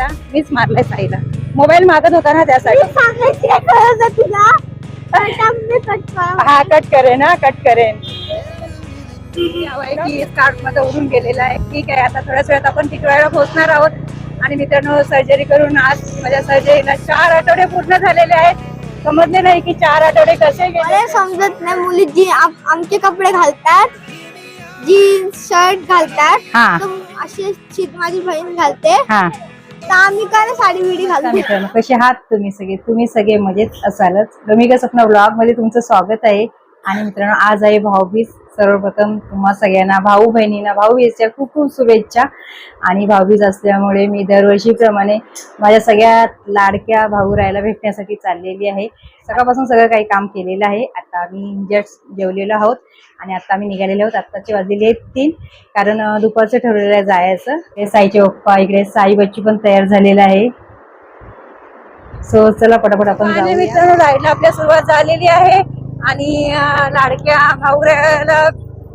हा मीच मारलाय साईला. मोबाईल मागत होता ना त्यासाठी. हा कट करेन हा कट करेन. उडून गेलेला आहे. ठीक आहे आता थोड्याच वेळात आपण टिटवाळ्याला पोहोचणार आहोत. आणि मित्रांनो सर्जरी करून आज माझ्या सर्जरीला चार आठवडे पूर्ण झालेले आहेत. समजले नाही की चार आठवडे कसे गेले. समजत नाही मुली जी आम- आमचे कपडे घालतात जीन्स शर्ट घालतात. अशी माझी बहीण घालते. तर आम्ही काय ना साडी बिडी मित्रांनो कसे आहात तुम्ही सगळे? तुम्ही सगळे मजेत असालच. रमिका स्वप्न ब्लॉगमध्ये तुमचं स्वागत आहे. आणि मित्रांनो आज आहे भाऊबीज. सर्वप्रथम तुम्हा सगळ्यांना भाऊ बहिणींना भाऊबीजच्या खूप खूप शुभेच्छा. आणि भाऊबीज असल्यामुळे मी दरवर्षीप्रमाणे माझ्या सगळ्या लाडक्या भाऊ राहायला भेटण्यासाठी चाललेली आहे. सकाळपासून सगळं काही काम केलेलं आहे. आता आम्ही जस्ट जेवलेलो आहोत. आणि आता आम्ही निघालेले आहोत आत्ताचे वाजलेले आहेत तीन. कारण दुपारचं ठरलेलं आहे जायचं. ते साईचे पप्पा इकडे साई बच्ची पण तयार झालेला आहे. सो चला पटापट आपण. मित्रांनो राईडला आपल्या सुरुवात झालेली आहे. आणि लाडक्या भाऊरायाला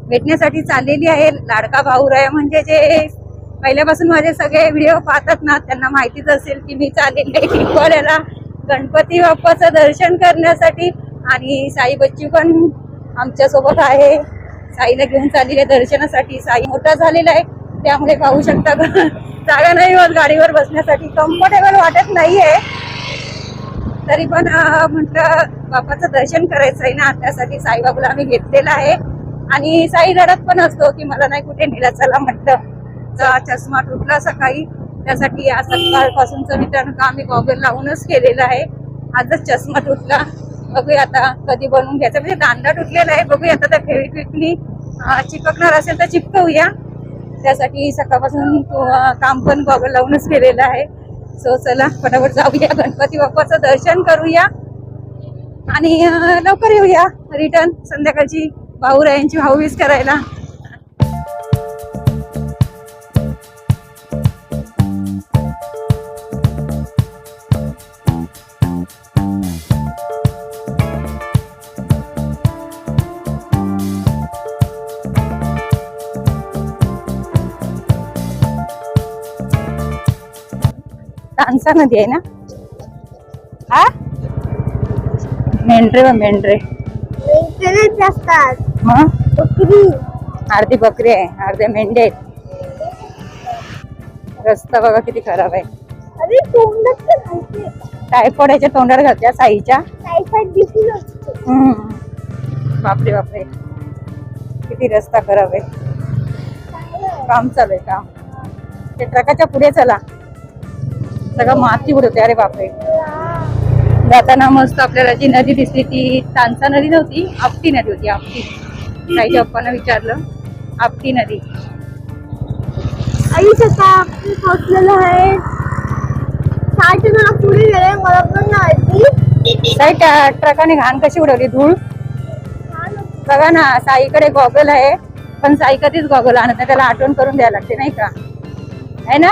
भेटण्यासाठी चाललेली आहे. लाडका भाऊराया म्हणजे जे पहिल्यापासून माझे सगळे व्हिडिओ पाहतात ना त्यांना माहितीच असेल की मी चाललेली आहे टिकवाड्याला गणपती बाप्पाचं दर्शन करण्यासाठी आणि साई बच्ची पण आमच्यासोबत आहे. साईला घेऊन चाललेली आहे दर्शनासाठी. साई मोठा झालेला आहे. त्यामुळे पाहू शकता जागा नाही होत गाडीवर बसण्यासाठी. कम्फर्टेबल वाटत नाहीये. तरी पण म्हटलं बापाचं दर्शन करायचं आहे ना त्यासाठी साईबाबूला आम्ही घेतलेला आहे. आणि साई रडत पण असतो की मला नाही कुठे नेला चला म्हटलं. तर चष्मा तुटला सकाळी. त्यासाठी आज सकाळपासूनचं मित्रांनो काम मी गॉगल लावूनच केलेलं आहे. आजच चष्मा तुटला. बघूया आता कधी बनवून घ्यायचा. म्हणजे दांडा तुटलेला आहे. बघूया आता त्या फेविक्विकनी चिपकणार असेल तर चिपकवूया. त्यासाठी सकाळपासून काम पण गॉगल लावूनच केलेलं आहे. सो चला फटाफट जाऊया. गणपती बाप्पाचं दर्शन करूया. आणि लवकर येऊया. रिटर्न संध्याकाळची भाऊ भाऊरायांची भाऊवीज करायला. तानसा नदी आहे ना? हा? मेंढरे व मेंढरे. मग? अर्धी बकरी आहे अर्धे मेंढे आहेत. रस्ता बघा किती खराब आहे. तोंडात घालते. टायफॉइडच्या तोंडावर घालत्या साईच्या? टायफॉइड. बापरे बापरे. किती रस्ता खराब आहे. काम चालू आहे काम. ते ट्रकाच्या पुढे चला. सगळं माती उडवते. अरे बापरे. जाताना मस्त आपल्याला जी नदी दिसली ती तानसा नदी नव्हती आपटी नदी होती आपटी. साईच्या पप्पांना विचारलं आपटी नदी. आई पोहोचलेलो आहे. साठ जण पुढे गेले मला पण नाही साई ट्रकाने घाण कशी उडवली धूळ? बघा ना साईकडे गॉगल आहे पण साई कधीच गॉगल आणत नाही त्याला आठवण करून द्यायला लागते नाही का? आहे ना?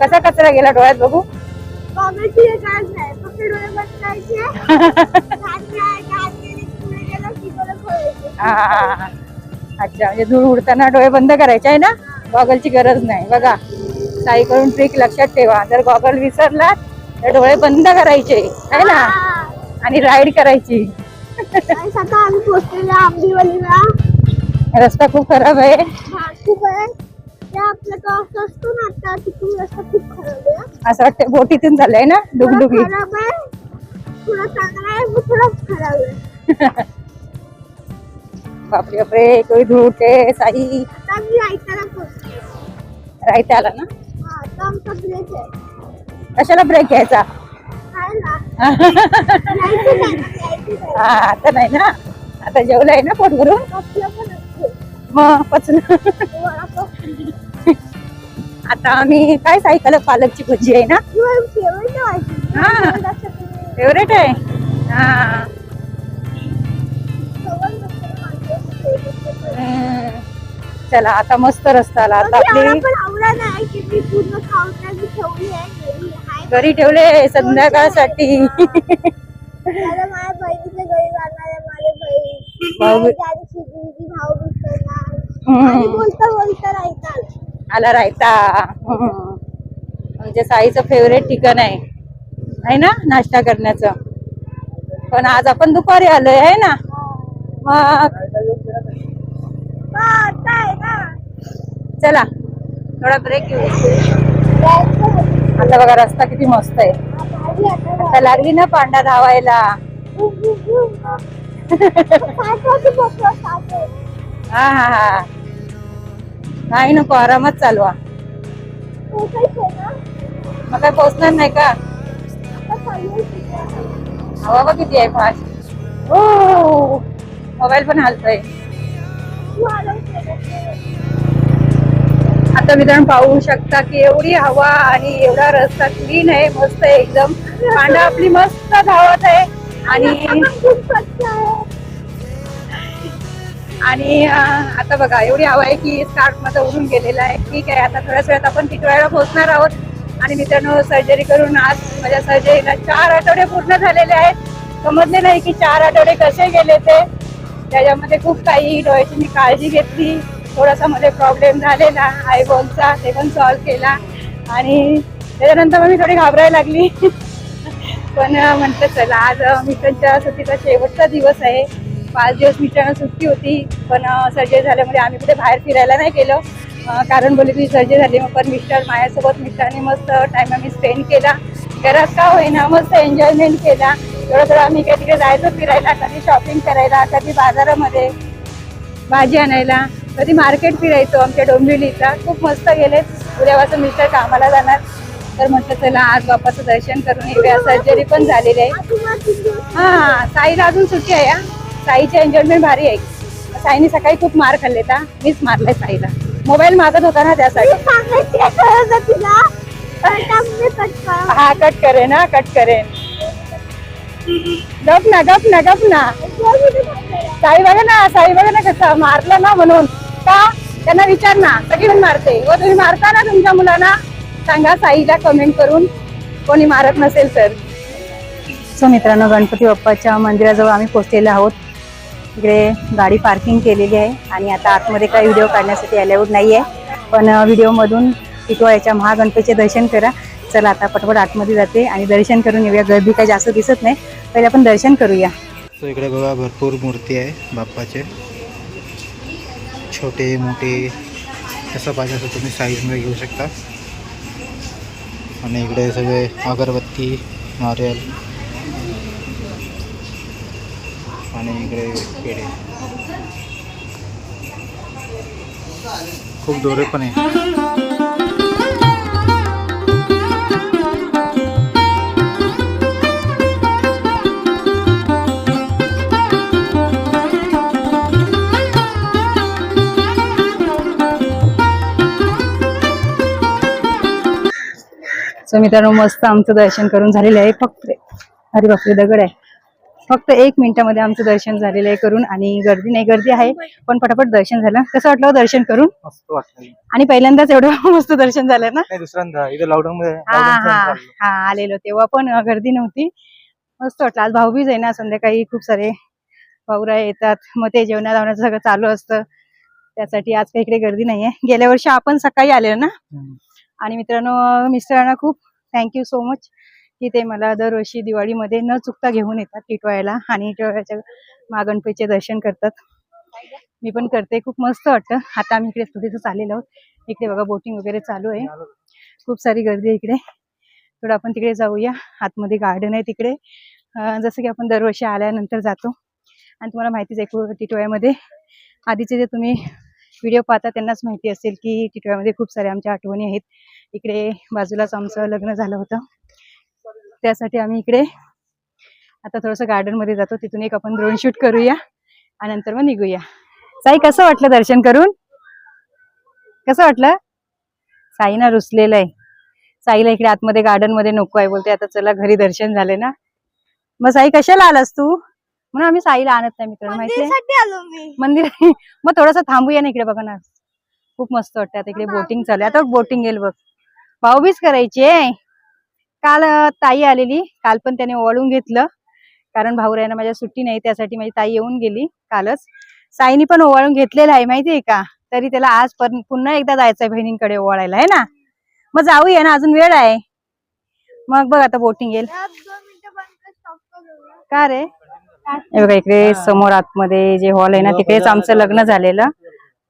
कसा कचरा गेला डोळ्यात बघू. अच्छा म्हणजे धूळ उडताना डोळे बंद करायचे आहे ना? गॉगलची गरज नाही. बघा साईकडून ट्रिक लक्षात ठेवा. जर गॉगल विसरला तर डोळे बंद करायचे. आहे ना. आणि राईड करायची. रस्ता खूप खराब आहे. खूप आहे. ते आपलं असं असतो ना आता तिथून रस्ता खूप खराब आहे. असं वाटतं बोटीतून झालंय ना डुगडुगी? खराब आहे. थोडा चांगला आहे मग थोडा खराब आहे. बापरे बापरे धूळ उडते साई. आता मी ऐकायला पोहोचले राहते आला ना? हा आता आमचा ब्रेक आहे. कशाला ब्रेक घ्यायचा? नाही, नाही. हा आता नाही ना? आता जेवलंय ना पोट भरून आपलं पण असते. मग पचन. आता आम्ही काय सायकल पालकची भजी आहे ना? हा. फेवरेट आहे? हा. चला आता मस्त रस्ता आला आता आपली घरी ठेवले संध्याकाळसाठी. भाऊ- बोलता बोलता राहतात. आला रायता. आमच्या साईचं फेवरेट ठिकाण आहे आहे ना नाश्ता करण्याचं पण आज आपण दुपारी आलोय आहे ना मग हा. चला थोडा ब्रेक घेऊ जायचं. आता बघा रस्ता किती मस्त आहे आता. लागली ना पांडा धावायला. हा हा हा नाही नको आरामात चालवा. मग काय पोहोचणार नाही का? हवा बघ किती आहे फास्ट. हो. मोबाईल पण हालतोय. आता मी ना? आता पाहू शकता की एवढी हवा आणि एवढा रस्ता क्लीन आहे मस्त आहे एकदम. पांडा आपली मस्त धावत आहे. आणि आणि आता बघा एवढी हवा आहे की स्टार्ट माझा उडून गेलेला आहे. ठीक आहे आता थोड्याच वेळात आपण टिटवाळ्याला पोहोचणार आहोत. आणि मित्रांनो सर्जरी करून आज माझ्या सर्जरीला चार आठवडे पूर्ण झालेले आहेत. समजले नाही की चार आठवडे कसे गेले ते. त्याच्यामध्ये खूप काही डोळ्याची मी काळजी घेतली. थोडासा मध्ये प्रॉब्लेम झालेला आयबॉलचा ते पण सॉल्व्ह केला. आणि त्याच्यानंतर मग मी थोडी घाबरायला लागली. पण म्हटलं चला आज मित्रांच्या सुट्टीचा शेवटचा दिवस आहे. पाच दिवस मित्रांना सुट्टी होती पण सर्जरी झाल्यामुळे आम्ही कुठे बाहेर फिरायला नाही गेलो. कारण बोलले तुझी सर्जरी झाली मग पण मिस्टर माझ्यासोबत मिस्टरांनी मस्त टाईम आम्ही स्पेंड केला. घरात का होईना मस्त एन्जॉयमेंट केला. थोडं थोडं आम्ही काही तिकडे जायचो फिरायला कधी शॉपिंग करायला कधी बाजारामध्ये भाजी आणायला कधी मार्केट फिरायचो आमच्या डोंबिवलीचा खूप मस्त गेले. उद्यापासून मिस्टर कामाला जाणार. तर म्हटलं चला आज बापाचं दर्शन करून येऊया. सर्जरी पण झालेली आहे. हां हा साईला अजून सुट्टी आहे या साईची एन्जॉयमेंट भारी आहे. साईने सकाळी खूप मार खाल्ले का मीच मारलाय साईला. मोबाईल मागत होता ना त्यासाठी. पटका. हा कट करेन हा कट करेन. गप ना गप ना गप ना. साई बघा ना साई बघा ना कसं मारलं ना म्हणून. का? त्यांना विचार ना. सगळी मारते. व तुम्ही मारता ना तुमच्या मुलांना? सांगा साईला कमेंट करून. कोणी मारत नसेल तर. सो मित्रांनो गणपती बाप्पाच्या मंदिराजवळ आम्ही पोहोचलेलो आहोत. इकडे गाडी पार्किंग केलेली आहे आणि आता आतमध्ये काही व्हिडिओ काढण्यासाठी अलाउड नाही आहे पण व्हिडिओमधून टिटवाळ्याच्या महागणपतीचे दर्शन करा. चला आता पटपट आतमध्ये जाते आणि दर्शन करून येऊया. गर्दी काही जास्त दिसत नाही. पहिले आपण दर्शन करूया. सो इकडे बघा भरपूर मूर्ती आहे बाप्पाचे. छोटे मोठे कसं पाहिजे असं तुम्ही साईजमध्ये घेऊ शकता. आणि इकडे सगळे अगरबत्ती नारियल आणि इकडे पेढे. खूप दोरे पण आहे. सो मित्रांनो मस्त आमचं दर्शन करून झालेलं आहे फक्त. अरे बापरे दगड आहे. फक्त एक मिनिटामध्ये आमचं दर्शन झालेलं आहे करून आणि गर्दी नाही गर्दी आहे पण पटापट दर्शन झालं. कसं वाटलं हो दर्शन करून? मस्त वाटलं. आणि पहिल्यांदाच एवढं मस्त दर्शन झालं ना? नाही दुसऱ्यांदा. इथे लॉकडाऊन मध्ये हा हा हा आलेलो तेव्हा पण गर्दी नव्हती. मस्त वाटलं. आज भाऊबीज आहे ना संध्याकाळी खूप सारे भाऊरा येतात. मग ते जेवणा धावण्याचं सगळं चालू असतं. त्यासाठी आज काही इकडे गर्दी नाहीये. गेल्या वर्षी आपण सकाळी आलेलो ना? आणि मित्रांनो मिस्टरांना खूप थँक्यू सो मच की ते मला दरवर्षी दिवाळीमध्ये न चुकता घेऊन येतात टिटवाळ्याला आणि टिटवाळ्याच्या महागणपतीचे दर्शन करतात. मी पण करते. खूप मस्त वाटतं. आता आम्ही इकडे थोडीसं आलेलो आहोत. इकडे बघा बोटिंग वगैरे चालू आहे. खूप सारी गर्दी आहे इकडे. थोडं आपण तिकडे जाऊया. आतमध्ये गार्डन आहे तिकडे. जसं की आपण दरवर्षी आल्यानंतर जातो. आणि तुम्हाला माहितीच आहे कु- टिटवाळ्यामध्ये आधीचे जे तुम्ही व्हिडिओ पाहता त्यांनाच माहिती असेल की टिटवाळ्यामध्ये खूप साऱ्या आमच्या आठवणी आहेत. इकडे बाजूलाच आमचं लग्न झालं होतं. त्यासाठी आम्ही इकडे आता थोडंसं गार्डनमध्ये जातो. तिथून एक आपण ड्रोन शूट करूया आणि नंतर मग निघूया. साई कसं वाटलं दर्शन करून? कसं वाटलं? साईना रुसलेलं आहे. साईला इकडे आतमध्ये गार्डनमध्ये नको आहे बोलते. आता चला घरी दर्शन झाले ना. मग साई कशाला आलास तू? म्हणून आम्ही साईला आणत नाही मित्रांनो माहितीये मंदिरासाठी आलो मी. मंदिर. मग थोडस थांबूया ना इकडे बघा ना. खूप मस्त वाटतं आता इकडे बोटिंग चालू आहे. आता बोटिंग येईल बघ. भाऊबीज करायची आहे. काल ताई आलेली. काल पण त्याने ओवाळून घेतलं. कारण भाऊरायना माझ्या सुट्टी नाही त्यासाठी माझी ताई येऊन गेली कालच. साईनी पण ओवाळून घेतलेलं आहे माहितीये का? तरी त्याला आज पण पुन्हा एकदा जायचंय बहिणींकडे ओवाळायला आहे ना? मग जाऊया ना अजून वेळ आहे. मग बघ आता बोटिंग येईल. का रे? हे बघा इकडे समोर आतमध्ये जे हॉल आहे ना तिकडेच आमचं लग्न झालेलं.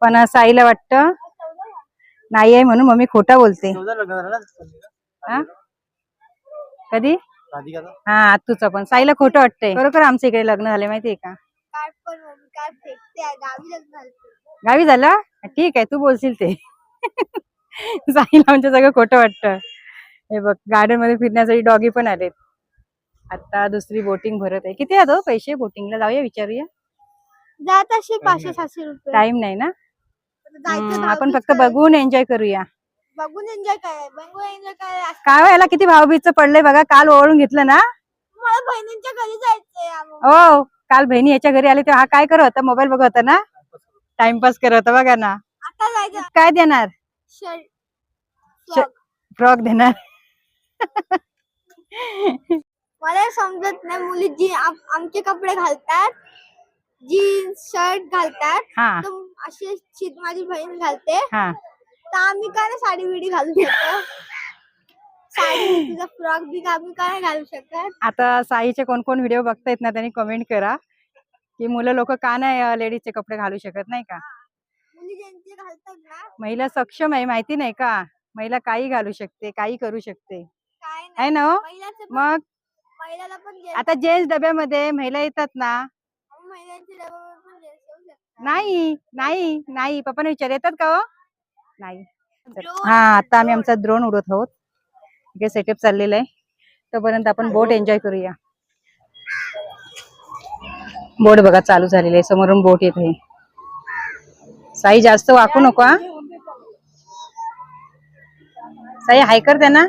पण साईला वाटतं नाही आहे म्हणून मम्मी खोटा बोलते. हा? कधी? हा तुझं पण. साईला खोटं वाटतंय. बरोबर आमच्या इकडे लग्न झाले माहितीये का? गावी लग्न झालं गावी झालं? ठीक आहे तू बोलशील ते. साईला आमच्या सगळं खोटं वाटतं. हे बघ गार्डनमध्ये फिरण्यासाठी डॉगी पण आलेत. आता दुसरी बोटिंग भरत आहे. किती आहे पैसे? बोटिंगला जाऊया विचारूया? जात असे पाचशे सातशे रुपये. टाइम नाही ना? आपण फक्त. बघून एन्जॉय करूया. बघून एन्जॉय काय बघून एन्जॉय काय असं- काय हो, याला किती भाऊबीजचं पडलंय बघा काल ओळून घेतलं ना? मला बहिणींच्या घरी जायचंय आम्हाला. हो काल बहिणी याच्या घरी आले तेव्हा हा काय करत होता? मोबाईल बघत होता ना? टाइमपास करत होता बघा ना. आता जायचं. काय देणार? शर्ट. श- फ्रॉक. देणार? मला हे समजत नाही मुली जी आम- आमचे कपडे घालतात जीन्स शर्ट घालतात हा. तर माझी बहीण घालते. हा. तर आम्ही काय नाही साडी बिडी घालू शकत. साडी तिचा फ्रॉक बी आम्ही काय घालू शकत. आता साईचे कोण कोण व्हिडिओ बघतायत ना त्यांनी कमेंट करा. की मुलं लोक का नाही लेडीजचे कपडे घालू शकत नाही का? मुली ज्यांचे घालतात ना. महिला सक्षम आहे माहिती नाही का? महिला काही घालू शकते काही करू शकते. काय आहे ना हो? महिलाचं पण- मग? महिलाला पण जे- आता जेंट्स डब्यामध्ये महिला येतात ना? पण येऊ शकतात. नाही नाही नाही. पप्पाने विचार येतात का हो? नाही. हा आता आम्ही आमचा ड्रोन उडवत आहोत. इकडे सेटअप चाललेला आहे. तोपर्यंत आपण बोट एन्जॉय करूया. बोट बघा चालू झालेली आहे. समोरून बोट येत आहे. साई जास्त वाकू नको हा. साई हाय कर त्यांना.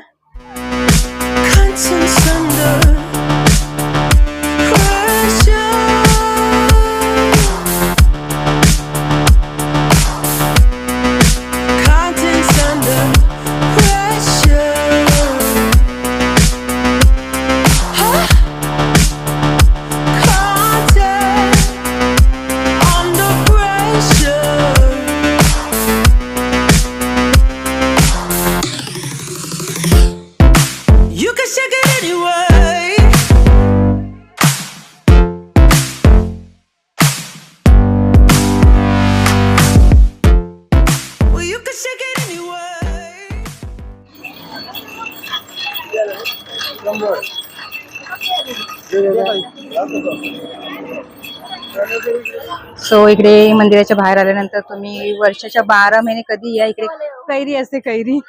सो इकडे मंदिराच्या बाहेर आल्यानंतर तुम्ही वर्षाच्या बारा महिने कधी या इकडे? कैरी असते कैरी.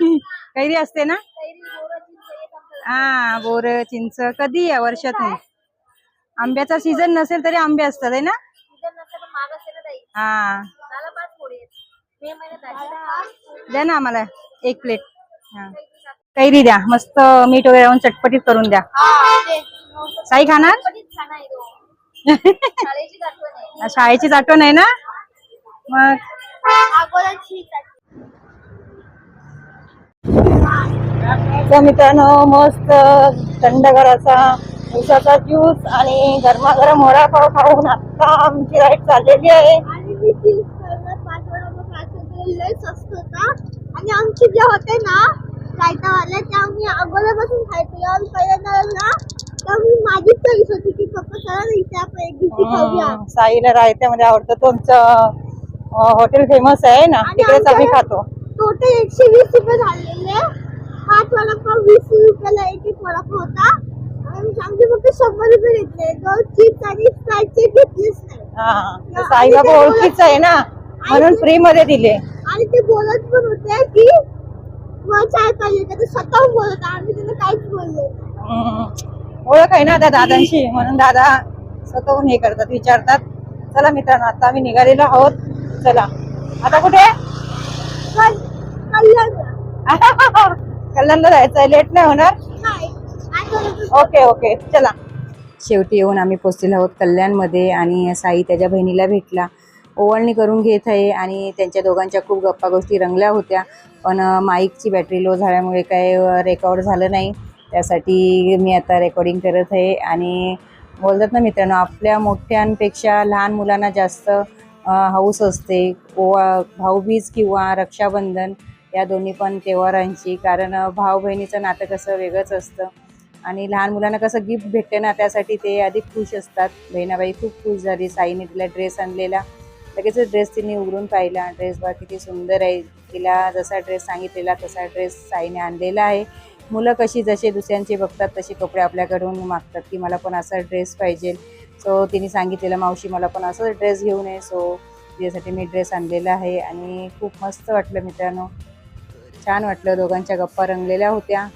कैरी असते ना? हा बोर चिंच. कधी या वर्षातून आंब्याचा सीझन नसेल तरी आंबे असतात आहे ना? हा. द्या ना आम्हाला एक प्लेट कैरी द्या. मस्त मीठ वगैरे चटपटीत करून द्या. हा. साई खाणार. शाळेचीच आठवण आहे. ना मग मित्रांनो मस्त थंडगार असा उसाचा ज्यूस आणि गरमागरम वडापाव खाऊन आता आमची राईड चाललेली आहे आणि आमचे जे होते ना रायतावाले ते आम्ही अगोदरपासून खायचो पहिल्यांदा ना मी माझीच चॉईस होती की पप्पा चला ना इथे आपण एक दिवशी खाऊया. हम्म, साईला रायत्यामध्ये आवडतं. तुमचं हॉटेल फेमस आहे ना? आणि तिकडेच आम्ही आमच्या- खातो. टोटल एकशे वीस रुपये झालेले पाच वडापाव वीस रुपयाला एक एक वडापाव होता. आणि आमचे फक्त शंभर रुपये घेतले. दोन चिप्स आणि स्प्राईटचे घेतलेच नाही. हा. तर साईला ओळखीच आहे ना? म्हणून फ्री मध्ये दिले. आणि ते बोलत पण होते की मला चाय पाहिजे का ते स्वतःहून बोलत. आम्ही त्यांना काहीच बोललो नाही. हम्म. ओळख आहे ना त्या दादांशी म्हणून दादा स्वतःहून हे करतात विचारतात. चला मित्रांनो आता आम्ही निघालेलो आहोत. चला. आता कुठे? कल्याणला जायचंय लेट नाही होणार? ओके ओके चला. शेवटी येऊन आम्ही पोचलेलो आहोत कल्याणमध्ये आणि साई त्याच्या बहिणीला भेटला. ओवाळणी करून घेत आहे आणि त्यांच्या दोघांच्या खूप गप्पा गोष्टी रंगल्या होत्या. पण माईकची बॅटरी लो झाल्यामुळे काय रेकॉर्ड झालं नाही. त्यासाठी मी आता रेकॉर्डिंग करत आहे. आणि बोलतात ना मित्रांनो आपल्या मोठ्यांपेक्षा लहान मुलांना जास्त हौस असते. ओवा भाऊबीज किंवा रक्षाबंधन या दोन्ही पण त्योहारांची. कारण भाऊ बहिणीचं नातं कसं वेगळंच असतं. आणि लहान मुलांना कसं गिफ्ट भेटते ना त्यासाठी ते अधिक खुश असतात. बहिणाबाई खूप खुश झाली. साईने तिला ड्रेस आणलेला. लगेच ड्रेस तिने उघडून पाहिला. ड्रेस बा किती सुंदर आहे. तिला जसा ड्रेस सांगितलेला तसा ड्रेस साईने आणलेला आहे. मुलं कशी जसे दुसऱ्यांचे बघतात तसे कपडे आपल्याकडून मागतात की मला पण असा ड्रेस पाहिजे. सो तिने सांगितलेलं मावशी मला पण असं ड्रेस घेऊन ये सो तिच्यासाठी मी ड्रेस आणलेला आहे आणि खूप मस्त वाटलं मित्रांनो. छान वाटलं दोघांच्या गप्पा रंगलेल्या होत्या.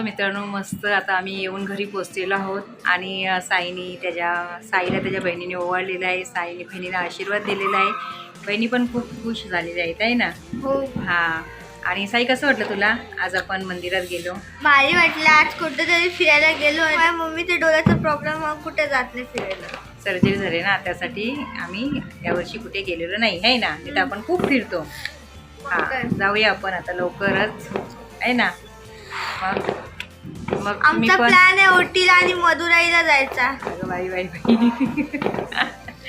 सो मित्रांनो मस्त आता आम्ही येऊन घरी पोचलेलो आहोत. आणि साईनी त्याच्या साईला त्याच्या बहिणीने ओवाळलेलं आहे. साईने बहिणीला आशीर्वाद दिलेला आहे. बहिणी पण खूप खुश झालेल्या आहेत आहे ना? हो. हां. आणि साई कसं वाटलं तुला? आज आपण मंदिरात गेलो. भारी वाटलं. आज कुठं तरी फिरायला गेलो माझ्या मम्मीच्या डोळ्याचा प्रॉब्लेम कुठे जात नाही फिरायला. सर्जरी झाली ना त्यासाठी आम्ही यावर्षी कुठे गेलेलो नाही आहे ना? तिथं आपण खूप फिरतो. हां. जाऊया आपण आता लवकरच. आहे ना? मग मग तुम्ही आमचा पण प्लॅन आहे ओटीला आणि मदुराईला जायचा. अगं बाई बाई बाई.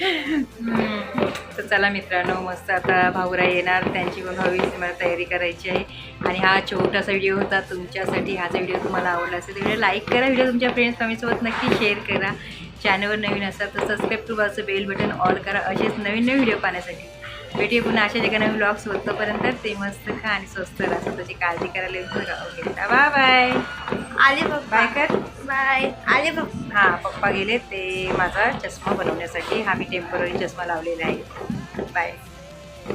हम्म. तर चला मित्रांनो मस्त आता भाऊरा येणार. त्यांची पण भावी मला तयारी करायची आहे. आणि हा छोटासा व्हिडिओ होता तुमच्यासाठी. हाचा व्हिडिओ तुम्हाला आवडला असेल तर व्हिडिओ लाईक करा. व्हिडिओ तुमच्या फ्रेंड्स फॅमिलीसोबत नक्की शेअर करा. चॅनलवर नवीन असाल तर सबस्क्राईब टू बाजूचं बेल बटन ऑल करा. असेच नवीन नवीन व्हिडिओ पाहण्यासाठी. भेटूया पुन्हा अशा एका नवीन ब्लॉग्स होतोपर्यंत ते मस्त खा आणि स्वस्त राहा. स्वतःची काळजी करायला विसरू नका ओके बाय बाय आले बाय कर. बाय. आले पप्पा हां पप्पा गेले. ते माझा चष्मा बनवण्यासाठी. हा मी टेंपररी चष्मा लावलेला आहे. बाय.